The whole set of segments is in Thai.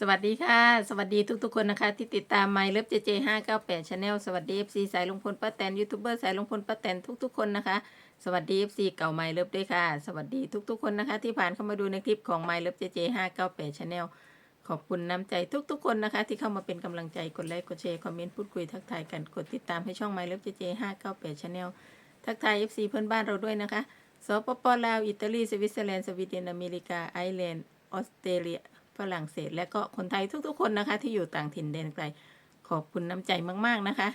สวัสดีค่ะ สวัสดีทุกๆคนนะคะ ที่ติดตาม My Love JJ 598 Channel สวัสดี FC สายลงพลป้าแตนยูทูบเบอร์สายลงพลป้าแตนทุกๆคนนะคะ สวัสดี FC เก่า My Love ด้วยค่ะ สวัสดีทุกๆคนนะคะ ที่ผ่านเข้ามาดูในคลิปของ My Love JJ 598 Channel ขอบคุณน้ำใจทุกๆคนนะคะ ที่เข้ามาเป็นกำลังใจกดไลค์กดแชร์คอมเมนต์พูดคุยทักทายกันกดติดตามให้ช่อง My Love JJ 598 Channel ทักทาย FC เพื่อนบ้านเราด้วยนะคะสปปลาวอิตาลีสวิตเซอร์แลนด์สวีเดนอเมริกาไอร์แลนด์ออสเตรเลีย ฝรั่งเศสและก็คนไทยทุกๆ คนนะคะ ที่อยู่ต่างถิ่นแดนไกล ขอบคุณน้ำใจมากๆนะคะ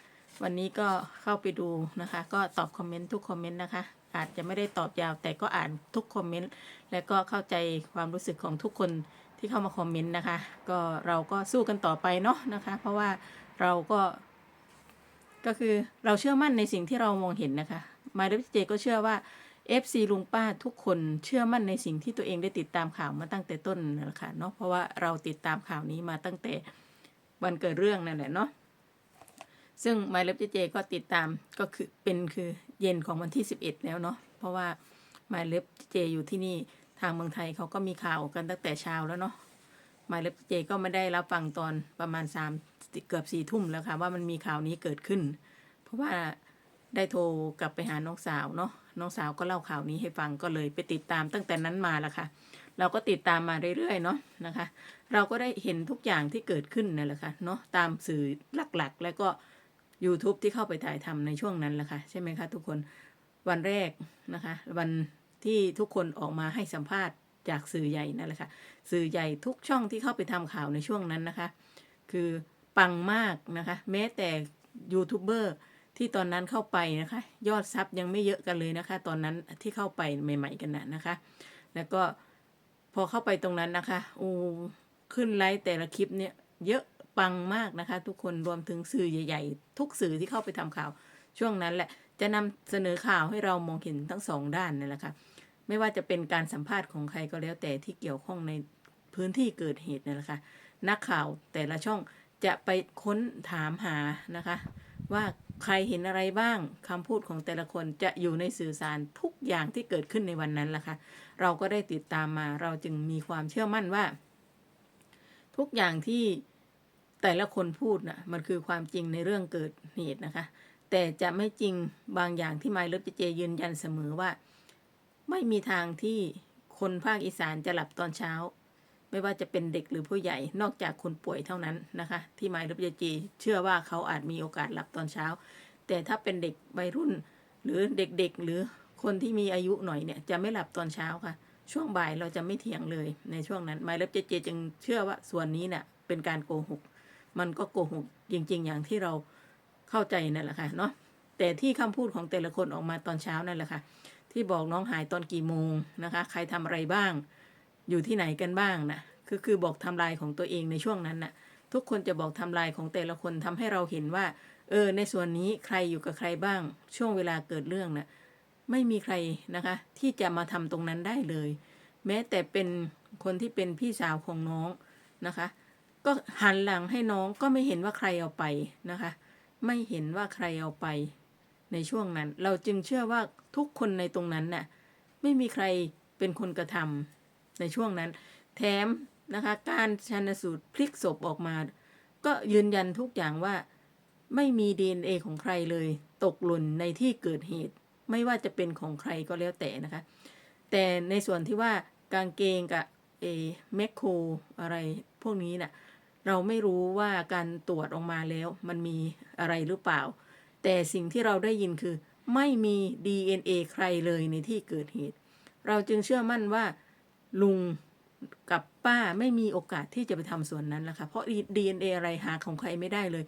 วันนี้ก็เข้าไปดูนะคะ ก็ตอบคอมเมนต์ทุกคอมเมนต์นะคะ อาจจะไม่ได้ตอบยาว แต่ก็อ่านทุกคอมเมนต์และก็เข้าใจความรู้สึกของทุกคนที่เข้ามาคอมเมนต์นะคะ ก็เราก็สู้กันต่อไปเนาะนะคะ เพราะว่าเราก็ ก็คือเราเชื่อมั่นในสิ่งที่เรามองเห็นนะคะ มาดเจก็เชื่อว่า FC ลุงป้าทุกคนเชื่อมั่นในสิ่งที่ตัวเองได้ติดตามข่าวมาตั้งแต่ต้นนั่นแหละค่ะเนาะเพราะว่าเราติดตามข่าวนี้มาตั้งแต่วันเกิดเรื่องนั่นแหละเนาะซึ่งไมาเล็บเจก็ติดตามก็คือเป็นคือเย็นของวันที่ 11 แล้วเนาะเพราะว่าไมาเล็บเจอยู่ที่นี่ทางเมืองไทยเขาก็มีข่าวกันตั้งแต่เช้าแล้วเนาะไมาเล็บเจก็ไม่ได้รับฟังตอนประมาณสามเกือบสี่ทุ่มแล้วค่ะว่ามันมีข่าวนี้เกิดขึ้น เพราะว่าได้โทรกลับไปหาน้องสาวเนาะ น้องสาวก็เล่าข่าวนี้ให้ฟังก็เลยไปติดตามตั้งแต่นั้นมาละค่ะ เราก็ติดตามมาเรื่อยๆเนาะนะคะ เราก็ได้เห็นทุกอย่างที่เกิดขึ้นนั่นแหละค่ะเนาะตามสื่อหลักๆ แล้วก็ YouTube ที่เข้าไปถ่ายทำในช่วงนั้นแหละค่ะใช่ไหมคะทุกคนวันแรกนะคะ วันที่ทุกคนออกมาให้สัมภาษณ์จากสื่อใหญ่นั่นแหละค่ะสื่อใหญ่ทุกช่องที่เข้าไปทำข่าวในช่วงนั้นนะคะ คือปังมากนะคะ แม้แต่ยูทูบเบอร์ ที่ตอนนั้นเข้าไปนะคะ ยอดซับยังไม่เยอะกันเลยนะคะ ตอนนั้นที่เข้าไปใหม่ ๆกันนะนะคะ แล้วก็พอเข้าไปตรงนั้นนะคะอูขึ้นไลฟ์แต่ละคลิปเนี่ยเยอะปังมากนะคะ ทุกคนรวมถึงสื่อใหญ่ ๆ ทุกสื่อที่เข้าไปทำข่าว ช่วงนั้นแหละจะนำเสนอข่าวให้เรามองเห็นทั้งสองด้านนี่แหละค่ะไม่ว่าจะเป็นการสัมภาษณ์ของใครก็แล้วแต่ที่เกี่ยวข้องในพื้นที่เกิดเหตุนี่แหละค่ะนักข่าวแต่ละช่องจะไปค้นถามหานะคะ ว่า ใครเห็นอะไรบ้างคำพูดของแต่ละคนจะอยู่ในสื่อสารทุกอย่างที่เกิดขึ้นในวันนั้นล่ะค่ะ เราก็ได้ติดตามมา เราจึงมีความเชื่อมั่นว่า ทุกอย่างที่แต่ละคนพูดนะ่ะมันคือความจริงในเรื่องเกิดเหตุนะคะ แต่จะไม่จริงบางอย่างที่ไมล์เลิฟเจยืนยันเสมอว่า ไม่มีทางที่คนภาคอีสานจะหลับตอนเช้า ไม่ว่าจะเป็นเด็กหรือผู้ใหญ่นอกจากคนป่วยเท่านั้นนะคะ ที่หมายรับยาจีเชื่อว่าเขาอาจมีโอกาสหลับตอนเช้า แต่ถ้าเป็นเด็กวัยรุ่น หรือเด็กๆ หรือคนที่มีอายุหน่อยเนี่ยจะไม่หลับตอนเช้าค่ะ ช่วงบ่ายเราจะไม่เถียงเลยในช่วงนั้นหมายรับเจเจจึงเชื่อว่าส่วนนี้เนี่ยเป็นการโกหก มันก็โกหกจริง ๆ อย่างที่เราเข้าใจนั่นแหละค่ะเนาะแต่ที่คำพูดของแต่ละคนออกมาตอนเช้านั่นแหละค่ะที่บอกน้องหายตอนกี่โมงนะคะ ใครทำอะไรบ้าง อยู่ที่ไหนกันบ้างนะคือคือบอกทำลายของตัวเองในช่วงนั้นนะ่ะทุกคนจะบอกทำลายของแต่ละคนทำให้เราเห็นว่า เออ ในส่วนนี้ใครอยู่กับใครบ้าง ช่วงเวลาเกิดเรื่องนะ่ะไม่มีใครนะคะ ที่จะมาทำตรงนั้นได้เลย แม้แต่เป็นคนที่เป็นพี่สาวของน้องนะคะ ก็หันหลังให้น้องก็ไม่เห็นว่าใครเอาไปนะคะ ไม่เห็นว่าใครเอาไป ในช่วงนั้น เราจึงเชื่อว่าทุกคนในตรงนั้นน่ะ ไม่มีใครเป็นคนกระทำ ในช่วงนั้น แถมนะคะการชันสูตรพลิกศพออกมา ก็ยืนยันทุกอย่างว่าไม่มี DNA ของใครเลย ตกหล่นในที่เกิดเหตุ ไม่ว่าจะเป็นของใครก็แล้วแต่นะคะ แต่ในส่วนที่ว่ากางเกงกับเอแมคโครอะไรพวกนี้น่ะเราไม่รู้ว่าการตรวจออกมาแล้วมันมีอะไรหรือเปล่า แต่สิ่งที่เราได้ยินคือ ไม่มี DNA ใครเลยในที่เกิดเหตุ เราจึงเชื่อมั่นว่า ลุงกับป้าไม่มีโอกาสที่จะไปทำส่วนนั้นแล้วค่ะเพราะ DNA อะไรหาของใครไม่ได้เลย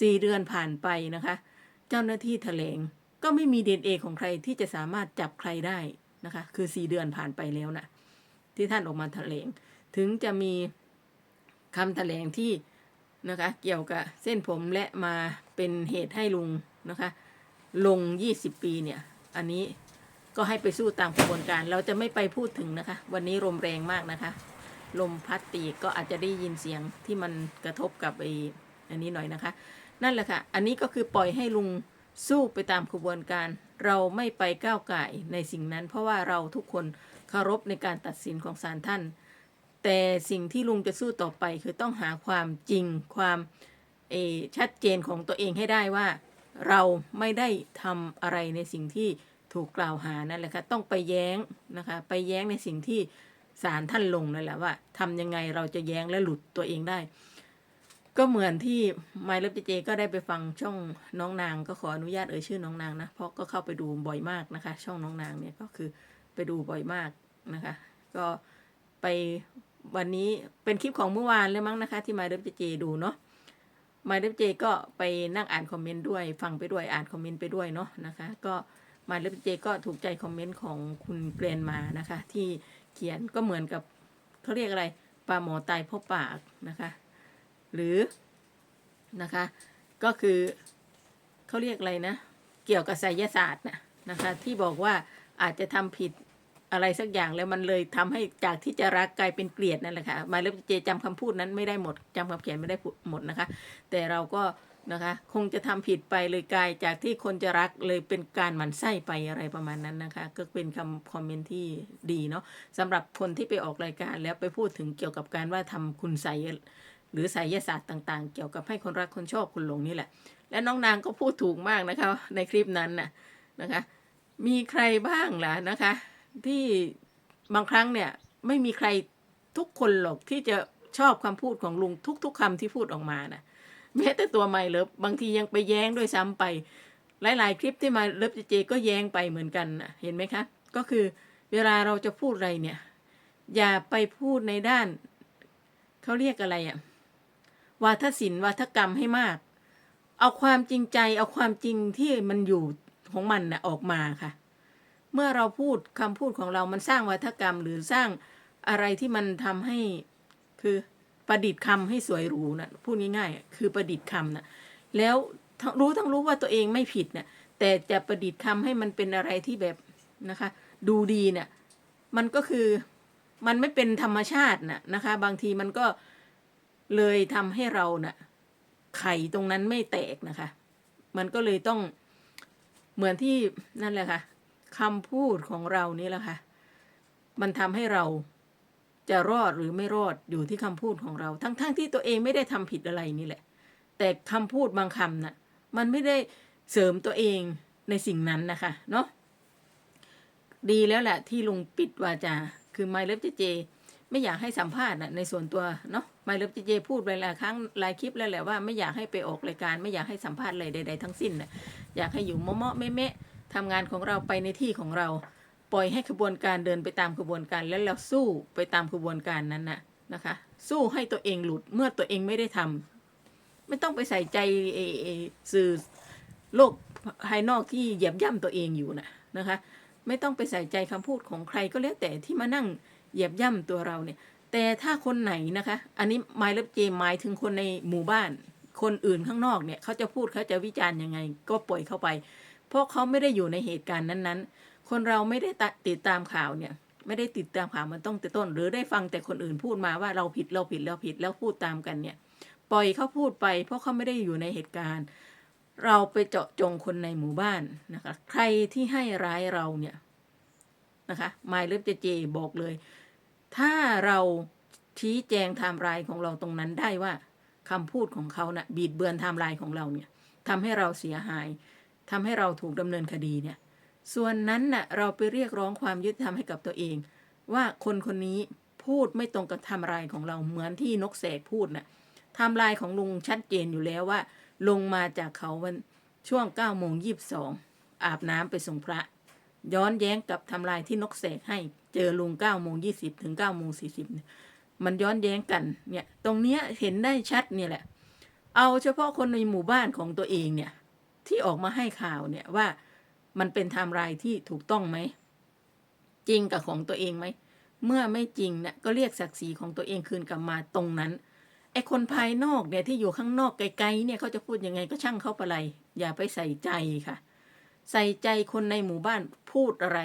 สี่เดือนผ่านไปนะคะ เจ้าหน้าที่แถลงก็ไม่มี DNA ของใครที่จะสามารถจับใครได้นะคะ คือสี่เดือนผ่านไปแล้วนะที่ท่านออกมาแถลง ถึงจะมีคำแถลงที่นะคะ เกี่ยวกับเส้นผมและมาเป็นเหตุให้ลุงนะคะ ลง 20 ปีเนี่ย อันนี้ ก็ให้ไปสู้ตามกระบวนการ เราจะไม่ไปพูดถึงนะคะ วันนี้ลมแรงมากนะคะ ลมพัดตีก็อาจจะได้ยินเสียงที่มันกระทบกับไอ้อันนี้หน่อยนะคะ นั่นแหละค่ะ อันนี้ก็คือปล่อยให้ลุงสู้ไปตามกระบวนการ เราไม่ไปก้าวไก่ในสิ่งนั้น เพราะว่าเราทุกคนเคารพในการตัดสินของศาลท่าน แต่สิ่งที่ลุงจะสู้ต่อไปคือต้องหาความจริงความเออชัดเจนของตัวเองให้ได้ว่า เราไม่ได้ทำอะไรในสิ่งที่ ถูกกล่าวหานั่นแหละค่ะต้องไปแย้งนะคะไปแย้งในสิ่งที่ศาลท่านลงนั่นแหละว่าทำยังไงเราจะแย้งและหลุดตัวเองได้ ก็เหมือนที่ไมล์เลฟเจเจก็ได้ไปฟังช่องน้องนาง ก็ขออนุญาตเอ่ยชื่อน้องนางนะเพราะก็เข้าไปดูบ่อยมากนะคะ ช่องน้องนางเนี่ยก็คือไปดูบ่อยมากนะคะ ก็ไปวันนี้เป็นคลิปของเมื่อวานเลยมั้งนะคะ ที่ไมล์เลฟเจเจดูเนาะไมล์เลฟเจก็ไปนั่งอ่านคอมเมนต์ด้วย ฟังไปด้วยอ่านคอมเมนต์ไปด้วยเนาะนะคะ ก็ มล์เลฟเจก็ถูกใจคอมเมนต์ของคุณเกรนมานะคะ ที่เขียนก็เหมือนกับเขาเรียกอะไรปลาหมอตายเพราะปากนะคะ หรือนะคะ ก็คือเขาเรียกอะไรนะ เกี่ยวกับไสยศาสตร์นะนะคะ ที่บอกว่าอาจจะทำผิดอะไรสักอย่างแล้วมันเลยทำให้จากที่จะรักกลายเป็นเกลียดนั่นแหละค่ะมาเลขเจจำคำพูดนั้นไม่ได้หมดจำคำเขียนไม่ได้หมดนะคะ แต่เราก็ นะคะ คงจะทำผิดไปเลยกลายจากที่คนจะรักเลยเป็นการหมั่นไส้ไปอะไรประมาณนั้นนะคะ ก็เป็นคำคอมเมนต์ที่ดีเนาะสำหรับคนที่ไปออกรายการแล้วไปพูดถึงเกี่ยวกับการว่าทำคุณไสยหรือไสยศาสตร์ต่างๆ เกี่ยวกับให้คนรักคนชอบคนหลงนี่แหละ และน้องนางก็พูดถูกมากนะคะในคลิปนั้นน่ะนะคะ มีใครบ้างล่ะนะคะ ที่บางครั้งเนี่ยไม่มีใครทุกคนหรอกที่จะชอบคำพูดของลุงทุกๆคำที่พูดออกมานะ แม้แต่ตัวไม่เลิฟบางทียังไปแย้งด้วยซ้ำไป หลาย ๆ คลิปที่มาเลิฟเจเจก็แย้งไปเหมือนกันนะเห็นไหมคะ ก็คือเวลาเราจะพูดอะไรเนี่ย อย่าไปพูดในด้านเขาเรียกอะไรอะวาทศิลป์วาทกรรมให้มาก เอาความจริงใจ เอาความจริงที่มันอยู่ของมันนะออกมาค่ะ เมื่อเราพูดคำพูดของเรามันสร้างวาทกรรมหรือสร้างอะไรที่มันทำให้คือ ประดิษฐ์คำให้สวยหรูนะพูดง่ายๆคือประดิษฐ์คำนะแล้วรู้ทั้งรู้ว่าตัวเองไม่ผิดนะแต่จะประดิษฐ์คำให้มันเป็นอะไรที่แบบนะคะ ดูดีเนี่ยมันก็คือมันไม่เป็นธรรมชาตินะนะคะ บางทีมันก็เลยทำให้เรานะ่ะไข่ตรงนั้นไม่แตกนะคะ มันก็เลยต้องเหมือนที่นั่นแหละค่ะคำพูดของเรานี่แหละค่ะ มันทำให้เรา จะรอดหรือไม่รอดอยู่ที่คำพูดของเรา ทั้งๆทที่ตัวเองไม่ได้ทำผิดอะไรนี่แหละ แต่คำพูดบางคำน่ะมันไม่ได้เสริมตัวเองในสิ่งนั้นนะคะเนาะดีแล้วแหละที่ลุงปิดวาจา คือไมเลิฟเจเจ ไม่อยากให้สัมภาษณ์นะในส่วนตัวเนาะไมเลิฟเจเจ พูดไปหลายครั้งหลายคลิปแล้วแหละว่าไม่อยากให้ไปออกรายการ ไม่อยากให้สัมภาษณ์อะไรใด ๆ ทั้งสิ้นนะอยากให้อยู่เมาะๆแม่ๆทำงานของเราไปในที่ของเรา ปล่อยให้ขบวนการเดินไปตามขบวนการแล้วเราสู้ไปตามขบวนการนั้นนะนะคะ สู้ให้ตัวเองหลุดเมื่อตัวเองไม่ได้ทำไม่ต้องไปใส่ใจสื่อโลกภายนอกที่เหยียบย่ำตัวเองอยู่นะนะคะ ไม่ต้องไปใส่ใจคำพูดของใครก็แล้วแต่ที่มานั่งเหยียบย่ำตัวเราเนี่ย แต่ถ้าคนไหนนะคะ อันนี้ไมล์เล็บเจหมายถึงคนในหมู่บ้าน คนอื่นข้างนอกเนี่ยเขาจะพูดเขาจะวิจารณ์ยังไง ก็ปล่อยเข้าไป เพราะเขาไม่ได้อยู่ในเหตุการณ์นั้นๆ คนเราไม่ได้ติดตามข่าวเนี่ย ไม่ได้ติดตามข่าวมันต้องแต่ต้น หรือได้ฟังแต่คนอื่นพูดมาว่าเราผิดเราผิดเราผิดแล้วพูดตามกันเนี่ย ปล่อยเขาพูดไป เพราะเขาไม่ได้อยู่ในเหตุการณ์ เราไปเจาะจงคนในหมู่บ้านนะคะ ใครที่ให้ร้ายเราเนี่ยนะคะไมล์เล็บเจเจบอกเลย ถ้าเราชี้แจงไทม์ไลน์ของเราตรงนั้นได้ว่าคำพูดของเขานะ่ะบีดเบือนไทม์ไลน์ของเราเนี่ยทำให้เราเสียหายทำให้เราถูกดำเนินคดีเนี่ย ส่วนนั้นน่ะเราไปเรียกร้องความยุติธรรมให้กับตัวเอง ว่าคนคนนี้พูดไม่ตรงกับทม์ไลน์ของเราเหมือนที่นกแสกพูดน่ะทม์ไลน์ของลุงชัดเจนอยู่แล้วว่า ลงมาจากเขาวันช่วง9ก้าโมงยีบสองอาบน้ำไปส่งพระ ย้อนแย้งกับทำลายที่นกเสกให้เจอลุงเก้าโมงยี่สิบถึงเก้าโมงสี่สิบมันย้อนแย้งกันเนี่ยตรงเนี้ยเห็นได้ชัดเนี่ยแหละ เอาเฉพาะคนในหมู่บ้านของตัวเองเนี่ยที่ออกมาให้ข่าวเนี่ยว่า มันเป็นไทม์ไลน์ที่ถูกต้องไหม จริงกับของตัวเองไหม เมื่อไม่จริงเนี่ยก็เรียกศักดิ์ศรีของตัวเองคืนกลับมาตรงนั้นไอ้คนภายนอกเนี่ยที่อยู่ข้างนอกไกลๆเนี่ยเขาจะพูดยังไงก็ช่างเขาไปเลยอย่าไปใส่ใจค่ะ ใส่ใจคนในหมู่บ้านพูดอะไร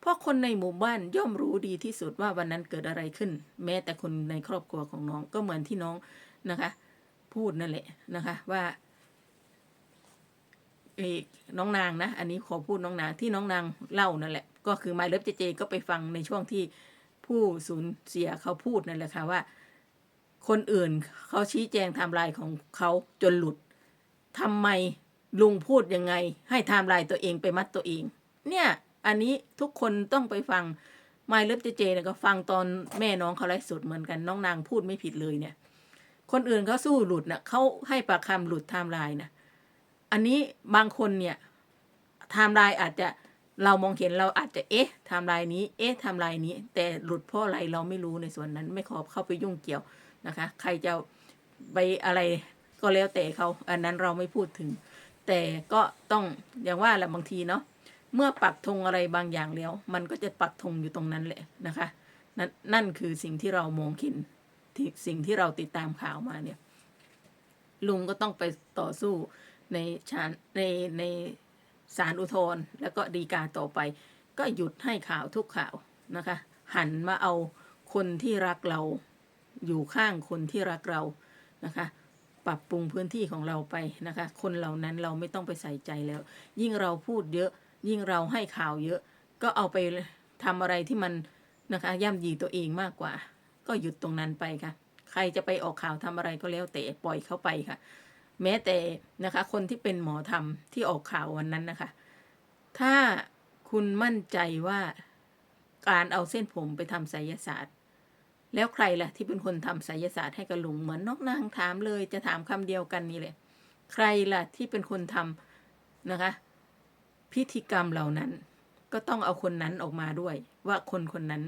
เพราะคนในหมู่บ้านย่อมรู้ดีที่สุดว่าวันนั้นเกิดอะไรขึ้น แม้แต่คนในครอบครัวของน้องก็เหมือนที่น้องนะคะ พูดนั่นแหละนะคะว่า น้องนางนะ อันนี้ขอพูดน้องนางที่น้องนางเล่านั่นแหละ ก็คือไมเลิฟเจเจก็ไปฟังในช่วงที่ผู้สูญเสียเขาพูดนั่นแหละค่ะว่า คนอื่นเขาชี้แจงไทม์ไลน์ของเขาจนหลุดทำไมลุงพูดยังไง ให้ไทม์ไลน์ตัวเองไปมัดตัวเอง เนี่ย อันนี้ทุกคนต้องไปฟังไมล์เลิฟเจเจเนี่ยก็ฟังตอนแม่น้องเขาไลฟ์สดเหมือนกันน้องนางพูดไม่ผิดเลยเนี่ย คนอื่นเขาสู้หลุดนะเขาให้ปากคำหลุดไทม์ไลน์นะ อันนี้บางคนเนี่ยไทม์ไลน์อาจจะเรามองเห็นเราอาจจะเอ๊ะไทม์ไลน์นี้ เอ๊ะไทม์ไลน์นี้ แต่หลุดเพราะอะไรเราไม่รู้ในส่วนนั้น ไม่ขอเข้าไปยุ่งเกี่ยวนะคะ ใครจะไปอะไรก็แล้วแต่เขาอันนั้นเราไม่พูดถึง แต่ก็ต้องอย่างว่าแหละบางทีเนาะเมื่อปักธงอะไรบางอย่างแล้ว มันก็จะปักธงอยู่ตรงนั้นแหละนะคะนั่นนั่นคือสิ่งที่เรามองเห็นสิ่งที่เราติดตามข่าวมาเนี่ย ลุงก็ต้องไปต่อสู้ ในชานในในศาลอุทธรณ์แล้วก็ดีกาต่อไป ก็หยุดให้ข่าวทุกข่าวนะคะ หันมาเอาคนที่รักเราอยู่ข้างคนที่รักเรานะคะ ปรับปรุงพื้นที่ของเราไปนะคะ คนเหล่านั้นเราไม่ต้องไปใส่ใจแล้ว ยิ่งเราพูดเยอะ ยิ่งเราให้ข่าวเยอะ ก็เอาไปทำอะไรที่มันนะคะย่ำยีตัวเองมากกว่า ก็หยุดตรงนั้นไปค่ะ ใครจะไปออกข่าวทำอะไรก็แล้วแต่ปล่อยเขาไปค่ะ แม้แต่นะคะคนที่เป็นหมอธรรมที่ออกข่าววันนั้นนะคะ ถ้าคุณมั่นใจว่าการเอาเส้นผมไปทำไสยศาสตร์ แล้วใครล่ะที่เป็นคนทำไสยศาสตร์ให้กับลุงเหมือนนกนางถามเลยจะถามคำเดียวกันนี่แหละใครล่ะที่เป็นคนทำนะคะ พิธีกรรมเหล่านั้น ก็ต้องเอาคนนั้นออกมาด้วย ว่าคนคนนั้น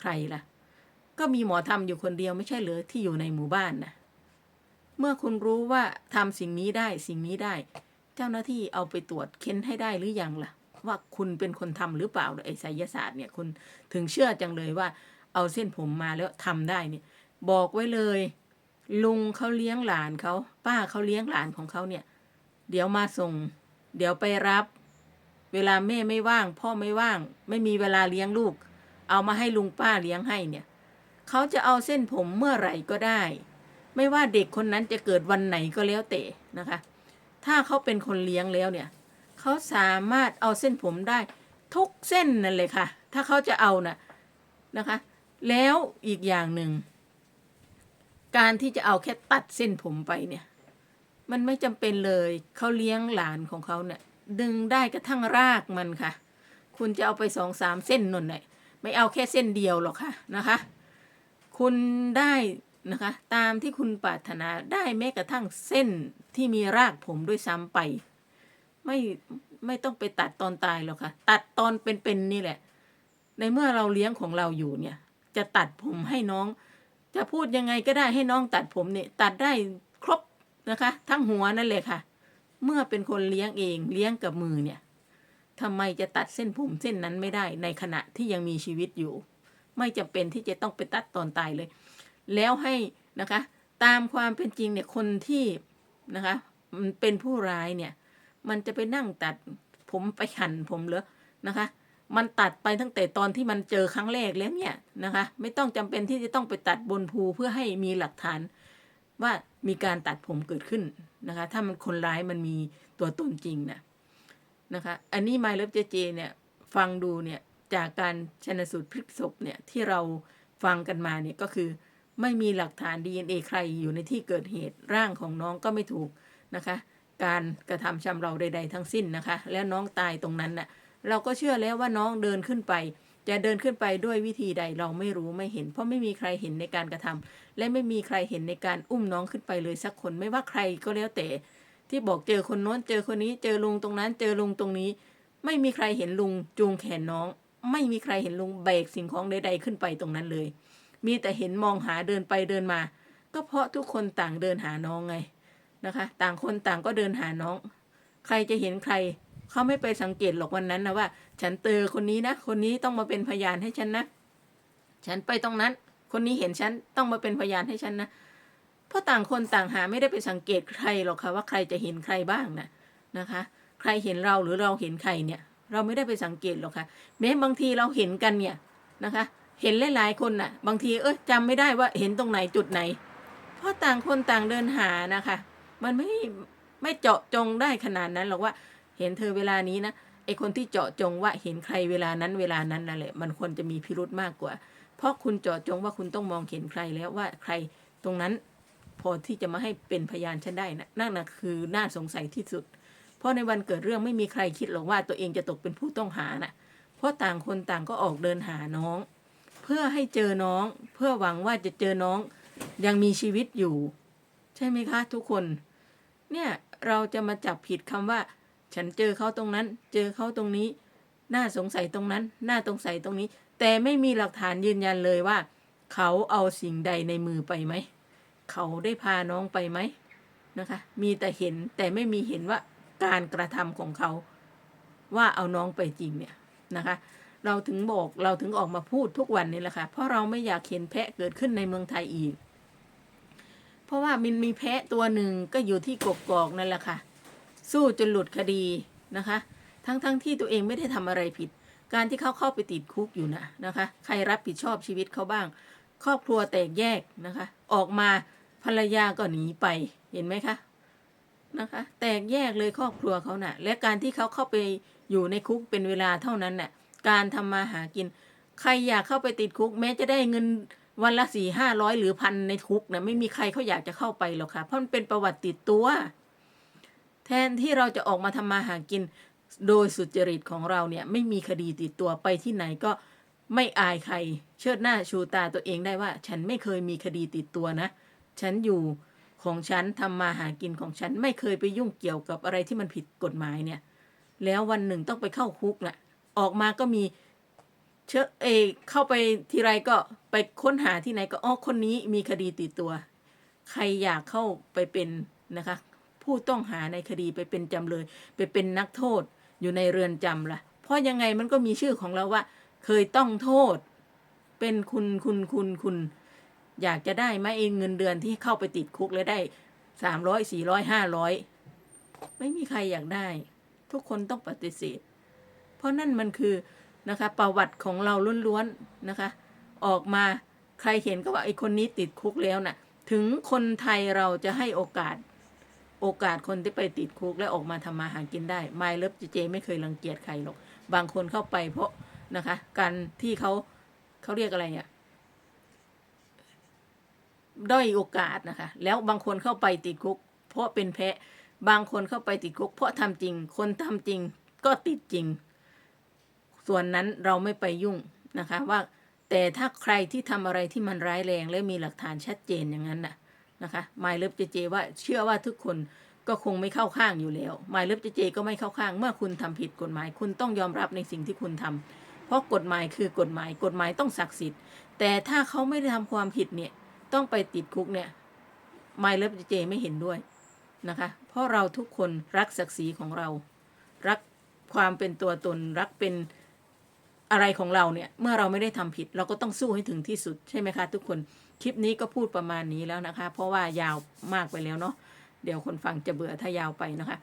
ใครล่ะ ก็มีหมอทำอยู่คนเดียวไม่ใช่เหรือที่อยู่ในหมู่บ้านนะ เมื่อคุณรู้ว่าทำสิ่งนี้ได้สิ่งนี้ได้ เจ้าหน้าที่เอาไปตรวจเค้นให้ได้หรือยังล่ะ ว่าคุณเป็นคนทำหรือเปล่าไอ้ไสยศาสตร์เนี่ยคุณถึงเชื่อจังเลยว่า เอาเส้นผมมาแล้วทำได้เนี่ยบอกไว้เลย ลุงเขาเลี้ยงหลานเขาป้าเขาเลี้ยงหลานของเขาเนี่ย เดี๋ยวมาส่ง เดี๋ยวไปรับ เวลาแม่ไม่ว่าง พ่อไม่ว่าง ไม่มีเวลาเลี้ยงลูก เอามาให้ลุงป้าเลี้ยงให้เนี่ยเขาจะเอาเส้นผมเมื่อไหร่ก็ได้ ไม่ว่าเด็กคนนั้นจะเกิดวันไหนก็แล้วแต่นะคะ ถ้าเขาเป็นคนเลี้ยงแล้วเนี่ยเขาสามารถเอาเส้นผมได้ทุกเส้นนั่นเลยค่ะ ถ้าเขาจะเอานะนะคะ แล้วอีกอย่างหนึ่ง การที่จะเอาแค่ตัดเส้นผมไปเนี่ย มันไม่จำเป็นเลยเขาเลี้ยงหลานของเขาเนี่ย ดึงได้กระทั่งรากมันค่ะ คุณจะเอาไปสองสามเส้นนนเลยไม่เอาแค่เส้นเดียวหรอกค่ะนะคะ คุณได้ นะคะ ตามที่คุณปรารถนาได้แม้กระทั่งเส้นที่มีรากผมด้วยซ้ำไป ไม่ไม่ต้องไปตัดตอนตายหรอกค่ะ ตัดตอนเป็นๆนี่แหละ ในเมื่อเราเลี้ยงของเราอยู่เนี่ย จะตัดผมให้น้อง จะพูดยังไงก็ได้ให้น้องตัดผมเนี่ยตัดได้ครบนะคะ ทั้งหัวนั่นเลยค่ะ เมื่อเป็นคนเลี้ยงเองเลี้ยงกับมือเนี่ยทำไมจะตัดเส้นผมเส้นนั้นไม่ได้ในขณะที่ยังมีชีวิตอยู่ ไม่จำเป็นที่จะต้องไปตัดตอนตายเลย แล้วให้นะคะตามความเป็นจริงเนี่ยคนที่นะคะมันเป็นผู้ร้ายเนี่ย มันจะไปนั่งตัดผมไปหั่นผมเหรอนะคะ มันตัดไปตั้งแต่ตอนที่มันเจอครั้งแรกแล้วเนี่ยนะคะ ไม่ต้องจำเป็นที่จะต้องไปตัดบนภูเพื่อให้มีหลักฐานว่ามีการตัดผมเกิดขึ้นนะคะ ถ้ามันคนร้ายมันมีตัวตนจริงนะนะคะ อันนี้ไมล์เลิฟเจเจเนี่ยฟังดูเนี่ยจากการชนสูตรพลิกศพเนี่ยที่เราฟังกันมาเนี่ยก็คือ ไม่มีหลักฐาน DNA ใครอยู่ในที่เกิดเหตุร่างของน้องก็ไม่ถูกนะคะ การกระทำชำเราใด ๆ ทั้งสิ้นนะคะ แล้วน้องตายตรงนั้นน่ะเราก็เชื่อแล้วว่าน้องเดินขึ้นไป จะเดินขึ้นไปด้วยวิธีใดเราไม่รู้ไม่เห็น เพราะไม่มีใครเห็นในการกระทำและไม่มีใครเห็นในการอุ้มน้องขึ้นไปเลยสักคนไม่ว่าใครก็แล้วแต่ ที่บอกเจอคนโน้นเจอคนนี้เจอลุงตรงนั้น เจอลุงตรงนี้ ไม่มีใครเห็นลุงจูงแขนน้อง ไม่มีใครเห็นลุงแบกสิ่งของใด ๆ ขึ้นไปตรงนั้นเลย มีแต่เห็นมองหาเดินไปเดินมา ก็เพราะทุกคนต่างเดินหาน้องไงนะคะ ต่างคนต่างก็เดินหาน้อง ใครจะเห็นใคร เขาไม่ไปสังเกตหรอกวันนั้นนะว่า ฉันเจอคนนี้นะ คนนี้ต้องมาเป็นพยานให้ฉันนะ ฉันไปตรงนั้น คนนี้เห็นฉันต้องมาเป็นพยานให้ฉันนะ เพราะต่างคนต่างหาไม่ได้ไปสังเกตใครหรอกค่ะว่าใครจะเห็นใครบ้างนะนะคะ ใครเห็นเราหรือเราเห็นใครเนี่ย เราไม่ได้ไปสังเกตหรอกค่ะ แม้บางทีเราเห็นกันเนี่ยนะคะ เห็นหลายๆคนน่ะ บางทีเออจำไม่ได้ว่าเห็นตรงไหนจุดไหน เพราะต่างคนต่างเดินหานะคะ มันไม่ไม่เจาะจงได้ขนาดนั้นหรอกว่า เห็นเธอเวลานี้นะไอคนที่เจาะจงว่าเห็นใครเวลานั้นเวลานั้นนั่นแหละ มันควรจะมีพิรุธมากกว่า เพราะคุณเจาะจงว่าคุณต้องมองเห็นใครแล้วว่าใครตรงนั้น พอที่จะมาให้เป็นพยานฉันได้นะนั่นนะคือน่าสงสัยที่สุด เพราะในวันเกิดเรื่องไม่มีใครคิดหรอกว่าตัวเองจะตกเป็นผู้ต้องหาน่ะ เพราะต่างคนต่างก็ออกเดินหาน้อง เพื่อให้เจอน้อง เพื่อหวังว่าจะเจอน้อง ยังมีชีวิตอยู่ ใช่ไหมคะ ทุกคน เนี่ยเราจะมาจับผิดคำว่า ฉันเจอเขาตรงนั้น เจอเขาตรงนี้ น่าสงสัยตรงนั้น น่าสงสัยตรงนี้ แต่ไม่มีหลักฐานยืนยันเลยว่า เขาเอาสิ่งใดในมือไปไหม เขาได้พาน้องไปไหมนะคะ มีแต่เห็นแต่ไม่มีเห็นว่าการกระทำของเขา ว่าเอาน้องไปจริงเนี่ยนะคะ เราถึงบอกเราถึงออกมาพูดทุกวันนี้แหละค่ะ เพราะเราไม่อยากเห็นแพะเกิดขึ้นในเมืองไทยอีก เพราะว่ามันมีแพะตัวหนึ่งก็อยู่ที่กกอกนั่นแหละค่ะ สู้จนหลุดคดีนะคะ ทั้งๆทที่ตัวเองไม่ได้ทำอะไรผิด การที่เขาเข้าไปติดคุกอยู่นะนะคะ ใครรับผิดชอบชีวิตเขาบ้าง ครอบครัวแตกแยกนะคะ ออกมาภรรยาก็หนีไปเห็นไหมคะนะคะ แตกแยกเลยครอบครัวเขาน่ะ และการที่เขาเข้าไปอยู่ในคุกเป็นเวลาเท่านั้นน่ะ การทำมาหากิน ใครอยากเข้าไปติดคุก แม้จะได้เงินวันละสี่ห้าร้อยหรือพันในคุกนะไม่มีใครเขาอยากจะเข้าไปหรอกค่ะ เพราะมันเป็นประวัติติดตัว แทนที่เราจะออกมาทำมาหากิน โดยสุจริตของเราเนี่ย ไม่มีคดีติดตัวไปที่ไหนก็ไม่อายใคร เชิดหน้าชูตาตัวเองได้ว่า ฉันไม่เคยมีคดีติดตัวนะ ฉันอยู่ของฉันทำมาหากินของฉันไม่เคยไปยุ่งเกี่ยวกับอะไรที่มันผิดกฎหมายเนี่ย แล้ววันหนึ่งต้องไปเข้าคุกแหละ ออกมาก็มีเชื้อเอเข้าไปทีไรก็ไปค้นหาที่ไหนก็อ๋อคนนี้มีคดีติดตัว ใครอยากเข้าไปเป็นนะคะ ผู้ต้องหาในคดีไปเป็นจำเลย ไปเป็นนักโทษอยู่ในเรือนจำล่ะ เพราะยังไงมันก็มีชื่อของเราว่า เคยต้องโทษ เป็นคุณคุณคุณคุณอยากจะได้ไหมเองเงินเดือนที่เข้าไปติดคุกแล้วได้สามร้อยสี่ร้อยห้าร้อยไม่มีใครอยากได้ ทุกคนต้องปฏิเสธ ราะนั่นมันคือนะคะประวัติของเราล้วนๆนะคะ ออกมาใครเห็นก็ว่าไอ้คนนี้ติดคุกแล้วน่ะ ถึงคนไทยเราจะให้โอกาส โอกาสคนที่ไปติดคุกและออกมาทำมาหากินได้ไม่เลิฟเจเจไม่เคยรังเกียจใครหรอก บางคนเข้าไปเพราะนะคะ การที่เขาเขาเรียกอะไรเนี่ยด้อยโอกาสนะคะ แล้วบางคนเข้าไปติดคุก เพราะเป็นแพะ บางคนเข้าไปติดคุก เพราะทำจริง คนทำจริงก็ติดจริง ส่วนนั้นเราไม่ไปยุ่งนะคะว่าแต่ถ้าใครที่ทำอะไรที่มันร้ายแรงและมีหลักฐานชัดเจนอย่างนั้นน่ะนะคะมายเลิฟเจเจว่าเชื่อว่าทุกคนก็คงไม่เข้าข้างอยู่แล้วมายเลิฟเจเจก็ไม่เข้าข้าง เมื่อคุณทำผิดกฎหมาย คุณต้องยอมรับในสิ่งที่คุณทำเพราะกฎหมายคือกฎหมายกฎหมายต้องศักดิ์สิทธิ์ แต่ถ้าเขาไม่ได้ทำความผิดเนี่ยต้องไปติดคุกเนี่ยมายเลิฟเจไม่เห็นด้วยนะคะ เพราะเราทุกคนรักศักดิ์ศรีของเรา รักความเป็นตัวตนรักเป็น อะไรของเราเนี่ยเมื่อเราไม่ได้ทำผิด เราก็ต้องสู้ให้ถึงที่สุดใช่ไหมคะ ทุกคนคลิปนี้ก็พูดประมาณนี้แล้วนะคะ เพราะว่ายาวมากไปแล้วเนาะเดี๋ยวคนฟังจะเบื่อถ้ายาวไปนะคะ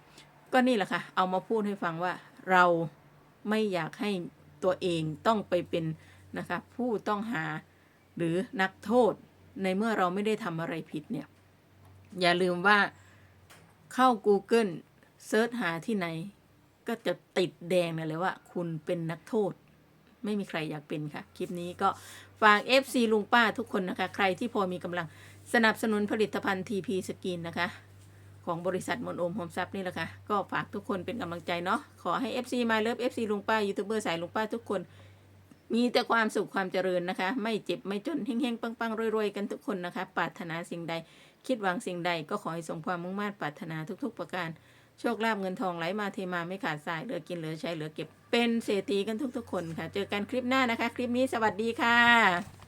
ก็นี่แหละค่ะ เอามาพูดให้ฟังว่าเราไม่อยากให้ตัวเองต้องไปเป็นนะคะผู้ต้องหาหรือนักโทษในเมื่อเราไม่ได้ทำอะไรผิดเนี่ย อย่าลืมว่าเข้า Google เซิร์ชหาที่ไหน ก็จะติดแดงเลยว่าคุณเป็นนักโทษ ไม่มีใครอยากเป็นค่ะ คลิปนี้ก็ฝาก FC ลุงป้าทุกคนนะคะ ใครที่พอมีกำลังสนับสนุนผลิตภัณฑ์ TP สกินนะคะ ของบริษัทมนโอมโฮมซับนี่แหละค่ะ ก็ฝากทุกคนเป็นกำลังใจเนาะขอให้ FC มาเลิฟ FC ลุงป้ายูทูบเบอร์สายลุงป้าทุกคน มีแต่ความสุขความเจริญนะคะ ไม่เจ็บไม่จนเฮงๆปังๆรวยๆกันทุกคนนะคะปรารถนาสิ่งใด คิดหวังสิ่งใดก็ขอให้สมความมุ่งมั่นปรารถนาทุก ๆ ประการ โชคลาภเงินทองไหลมาเทมาไม่ขาดสายเหลือกินเหลือใช้เหลือเก็บเป็นเศรษฐีกันทุกๆคนค่ะ เจอกันคลิปหน้านะคะ คลิปนี้สวัสดีค่ะ